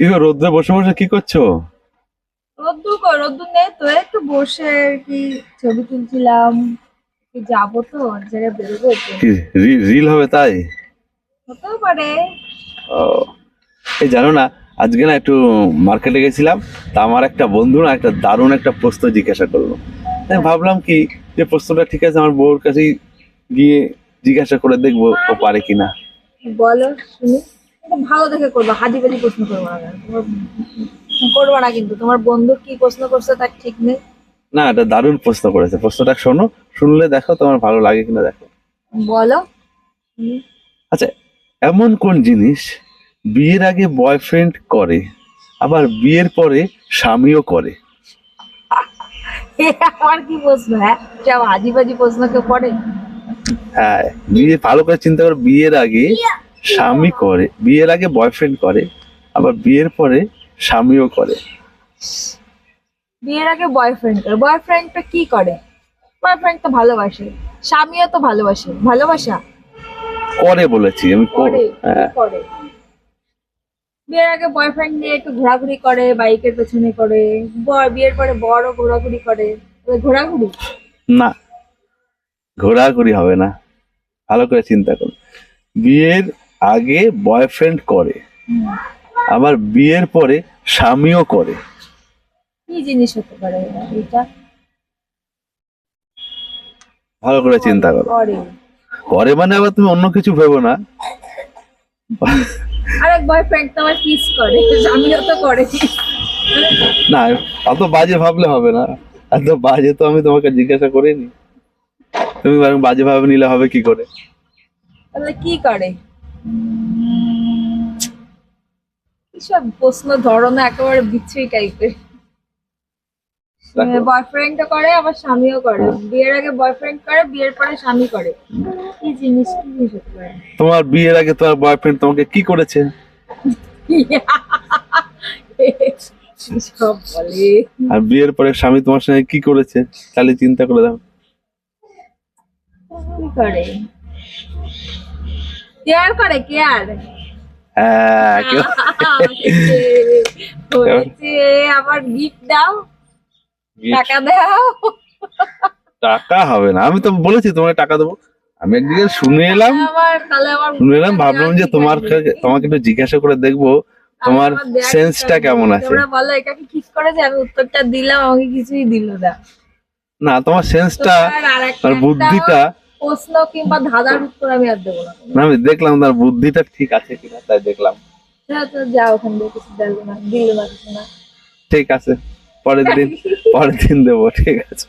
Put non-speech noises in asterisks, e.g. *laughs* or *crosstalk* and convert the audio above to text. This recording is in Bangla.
কি গো রোদ্রে বসে বসে কি করছ? রোদ্দুর কই রোদ্দুর নেই তো একটু বসে আর কি ছবি তুলছিলাম। যাব তো এক জায়গায় বেরোবো তো কি রি- রিল হবে তাই? হতেও পারে। ও এই জানো না আজকে না একটু মার্কেটে গেছিলাম তা আমার একটা বন্ধু না একটা দারুণ একটা প্রশ্ন জিজ্ঞাসা করল। তাই ভাবলাম কি যে প্রশ্নটা ঠিক আছে আমার বউর কাছেই গিয়ে জিজ্ঞাসা করে দেখব ও পারে কিনা। বলো শুনি ভালো দেখে করব হাজি বাজি প্রশ্ন করব না কিন্তু তোমার বন্ধু কি প্রশ্ন করছে তার ঠিক নেই। না এটা দারুণ প্রশ্ন করেছে। প্রশ্নটা শোনো শুনলে দেখো তোমার ভালো লাগে কিনা দেখো। বলো। আচ্ছা এমন কোন জিনিস বিয়ের আগে বয়ফ্রেন্ড করে আবার বিয়ের পরে স্বামীও করে? আমার কি প্রশ্ন হ্যাঁ? হাজি বাজি প্রশ্ন কেউ করে? হ্যাঁ বিয়ে ভালো করে চিন্তা করো বিয়ের আগে স্বামী করে বিয়ের আগে বয়ফ্রেন্ড করে আবার বিয়ের পরে স্বামীও করে। বিয়ের আগে বয়ফ্রেন্ড করে। বয়ফ্রেন্ডটা কি করে? বয়ফ্রেন্ড তো ভালোবাসে। স্বামীও তো ভালোবাসে। ভালোবাসা? করে বলেছি আমি করে হ্যাঁ। করে? বিয়ের আগে বয়ফ্রেন্ড নিয়ে একটু ঘোরাঘুরি করে বাইকের পেছনে করে বিয়ের পরে বড় ঘোরাঘুরি করে। ঘোরাঘুরি? না। ঘোরাঘুরি হবে না। ভালো করে চিন্তা করো বিয়ের আগে বয়ফ্রেন্ড করে। আবার বিয়ের পরে স্বামীও করে। কি জিনিস হতে পারে এটা? ভালো করে চিন্তা করো। করে। করে মানে আবার তুমি অন্য কিছু ভেবো না। আরেক বয়ফ্রেন্ড তো আমার কিস করে। স্বামীও তো করে। না অত বাজে ভাবলে হবে না। এত বাজে তো আমি তোমাকে জিজ্ঞাসা করিনি। তুমি বরং বাজে ভাবে নিলে হবে কি করে? তাহলে কি করে? কিসব প্রশ্ন ধরো না একেবারে বিচ্ছুই টাইপের। বয়ফ্রেন্ডও করে আবার স্বামীও করে। বিয়ের আগে বয়ফ্রেন্ড করে বিয়ের পরে স্বামী করে। কি জিনিস কি জিনিস হতে তোমার বিয়ের আগে তোমার বয়ফ্রেন্ড তোমাকে কি করেছে? *laughs* আর বিয়ের পরে স্বামী তোমার সঙ্গে কি করেছে? তাহলে চিন্তা করে দাও কি করে? কেয়ার করে? কেয়ার হ্যাঁ *laughs* কেউ হয়েছে আবার গিফট দাও। টাকা দাও। টাকা হবে না। আমি তো বলেছি তোমাকে টাকা দেবো। আমি একদিকে শুনে এলাম শুনে এলাম ভাবলাম যে তোমার তোমাকে একটু জিজ্ঞাসা করে দেখব তোমার সেন্সটা কেমন। আছে। তোমরা বলো এটাকে কিস করেছে আমি উত্তরটা দিলাম আমাকে কিছুই দিল না। না তোমার সেন্সটা তোমার আর বুদ্ধিটা প্রশ্ন কিংবা ধাঁধার উত্তর আমি আর দেবো না। না আমি দেখলাম তার বুদ্ধিটা ঠিক আছে কিনা তাই দেখলাম। হ্যাঁ তো যাও ওখান থেকে কিছু দিল না দিল না কিছু না। ঠিক আছে পরের দিন পরের দিন দেবো ঠিক আছে।